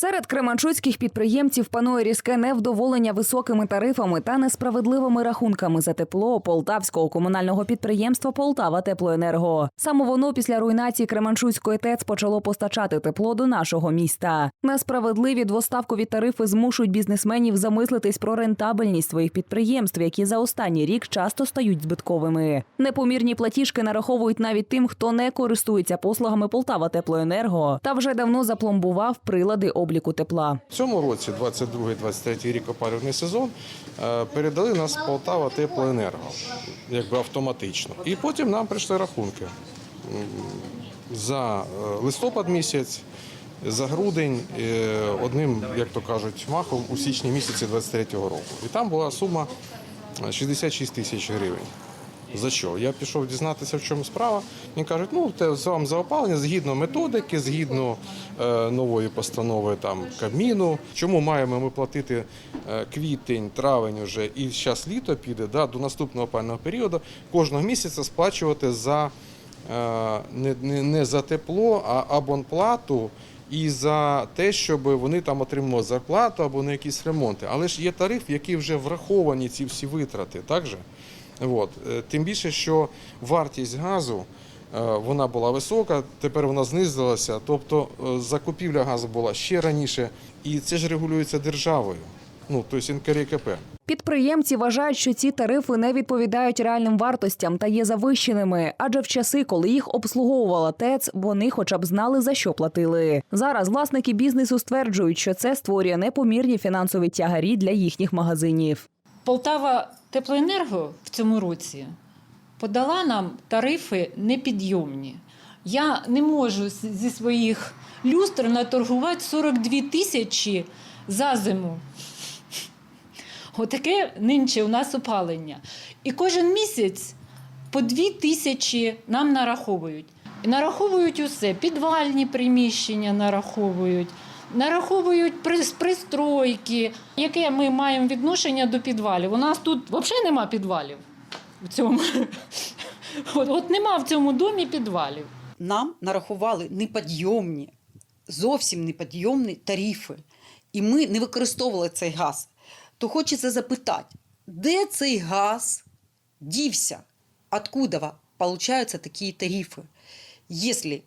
Серед кременчуцьких підприємців панує різке невдоволення високими тарифами та несправедливими рахунками за тепло полтавського комунального підприємства Полтава Теплоенерго. Саме воно після руйнації Кременчуцької ТЕЦ почало постачати тепло до нашого міста. Несправедливі двоставкові тарифи змушують бізнесменів замислитись про рентабельність своїх підприємств, які за останній рік часто стають збитковими. Непомірні платіжки нараховують навіть тим, хто не користується послугами Полтава Теплоенерго та вже давно запломбував прилади обліку тепла. В цьому році, 22-23 рік опалювальний сезон, е, передали нас Полтава Теплоенерго, якби автоматично. І потім нам прийшли рахунки за е, листопад місяць, за грудень, е, одним, як то кажуть, махом у січні місяці 23-го року. І там була сума е, 66 тисяч гривень. За що? Я пішов дізнатися, в чому справа. Мені кажуть, ну те з вам за опалення згідно методики, згідно е, нової постанови там Кабміну. Чому маємо ми платити е, квітень, травень уже і зараз літо піде да, до наступного опального періоду, кожного місяця сплачувати за е, не, не, не за тепло, а абонплату. І за те, щоб вони там отримали зарплату або на якісь ремонти. Але ж є тариф, який вже враховані ці всі витрати, так же? От. е, Тим більше, що вартість газу е, вона була висока, тепер вона знизилася. Тобто е, закупівля газу була ще раніше, і це ж регулюється державою, ну тобто НКРКП. Підприємці вважають, що ці тарифи не відповідають реальним вартостям та є завищеними, адже в часи, коли їх обслуговувала ТЕЦ, вони хоча б знали за що платили. Зараз власники бізнесу стверджують, що це створює непомірні фінансові тягарі для їхніх магазинів. Полтава Теплоенерго в цьому році подала нам тарифи непідйомні. Я не можу зі своїх люстр наторгувати 42 тисячі за зиму. Отаке нинче у нас опалення. І кожен місяць по 2 тисячі нам нараховують. І нараховують усе, підвальні приміщення нараховують, нараховують пристройки, яке ми маємо відношення до підвалів. У нас тут взагалі нема підвалів. В цьому. От, от нема в цьому домі підвалів. нам нарахували неподйомні, зовсім неподйомні тарифи, і ми не використовували цей газ. То хочеться запитати, де цей газ дівся? Откуда получаються такі тарифи? Якщо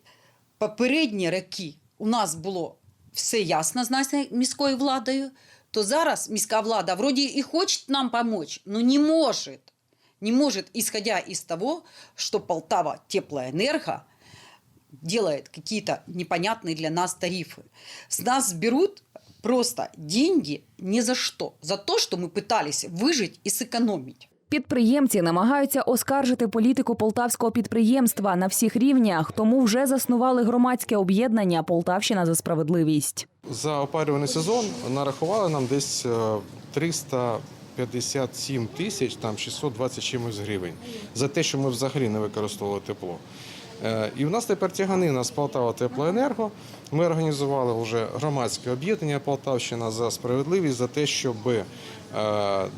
попередні роки у нас було все ясно з нашою міською владою, то зараз міська влада вроді і хоче нам допомогти, але не може. Не может, исходя из того, что Полтава Теплоэнерго делает какие-то непонятные для нас тарифы. С нас берут просто деньги ни за что. За то, что мы пытались выжить и сэкономить. Підприємці намагаються оскаржити політику полтавського підприємства на всіх рівнях, тому вже заснували громадське об'єднання Полтавщина за справедливість. За опалювальний сезон нарахували нам десь е, 357 тисяч, там 620 чимось гривень за те, що ми взагалі не використовували тепло. Е, І в нас тепер тяганина з Полтава Теплоенерго. Ми організували вже громадське об'єднання Полтавщина за справедливість за те, щоб е,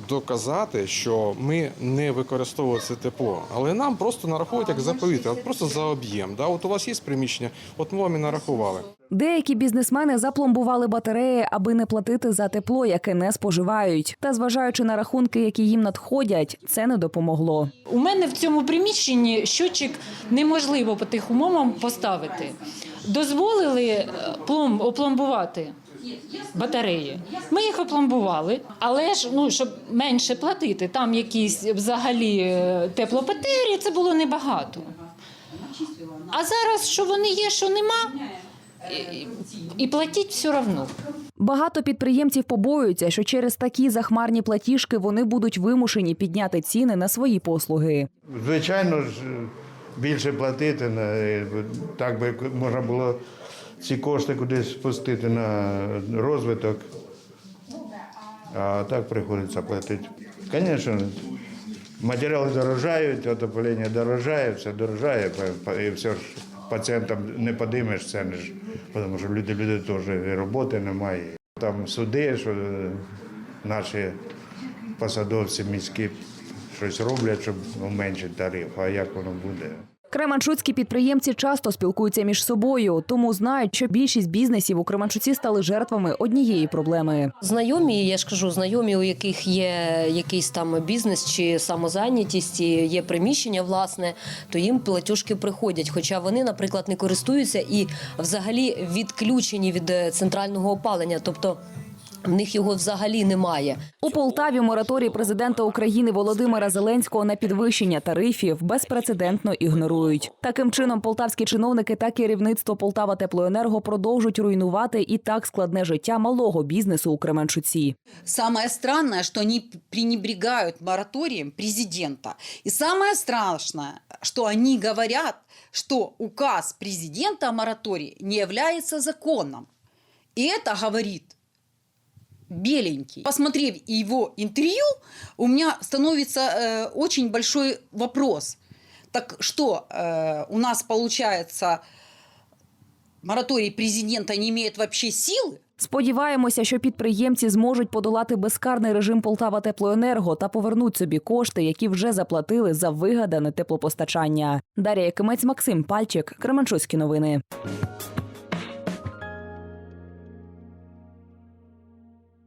доказати, що ми не використовували це тепло. Але нам просто нараховують як за повітря, от просто за об'єм. Да? От у вас є приміщення, от ми вам і нарахували. Деякі бізнесмени запломбували батареї, аби не платити за тепло, яке не споживають. Та зважаючи на рахунки, які їм надходять, це не допомогло. У мене в цьому приміщенні щотчик неможливо по тих умовам поставити. Дозволили е, пломб, опломбувати батареї. Ми їх опломбували, але ж ну, щоб менше платити, там якісь взагалі е, теплопетері, це було небагато. А зараз, що вони є, що нема, і, і платіть все одно. Багато підприємців побоюються, що через такі захмарні платіжки вони будуть вимушені підняти ціни на свої послуги. Звичайно ж, більше платити, на- так би можна було ці кошти кудись спустити на розвиток. А так приходиться платити. Звісно, матеріали дорожають, отоплення дорожає, все дорожає, і все ж пацієнтам не подимеш ж, тому що люди, люди теж роботи немає. Там суди, що е, наші посадовці міські щось роблять, щоб уменшити тариф, а як воно буде? Кременчуцькі підприємці часто спілкуються між собою, тому знають, що більшість бізнесів у Кременчуці стали жертвами однієї проблеми. Знайомі, я ж кажу, знайомі, у яких є якийсь там бізнес чи самозайнятість, є приміщення власне, то їм платіжки приходять. Хоча вони, наприклад, не користуються і взагалі відключені від е, центрального опалення, тобто в них його взагалі немає. У Полтаві мораторій президента України Володимира Зеленського на підвищення тарифів безпрецедентно ігнорують. Таким чином, полтавські чиновники та керівництво Полтава Теплоенерго продовжують руйнувати і так складне життя малого бізнесу у Кременчуці. Самое странное, что они пренебрегают мораторием президента. И самое страшное, что они говорят, что указ президента о моратории не является законом. И это говорит беленький. Посмотрев его интервью, у меня становится э, очень большой вопрос. Так что э, у нас получается мораторий президента не имеет вообще силы? Сподіваємося, що підприємці зможуть подолати безкарний режим Полтава Теплоенерго та повернуть собі кошти, які вже заплатили за вигадане теплопостачання. Дар'я Якимець, Максим Пальчик, Кременчуцькі новини.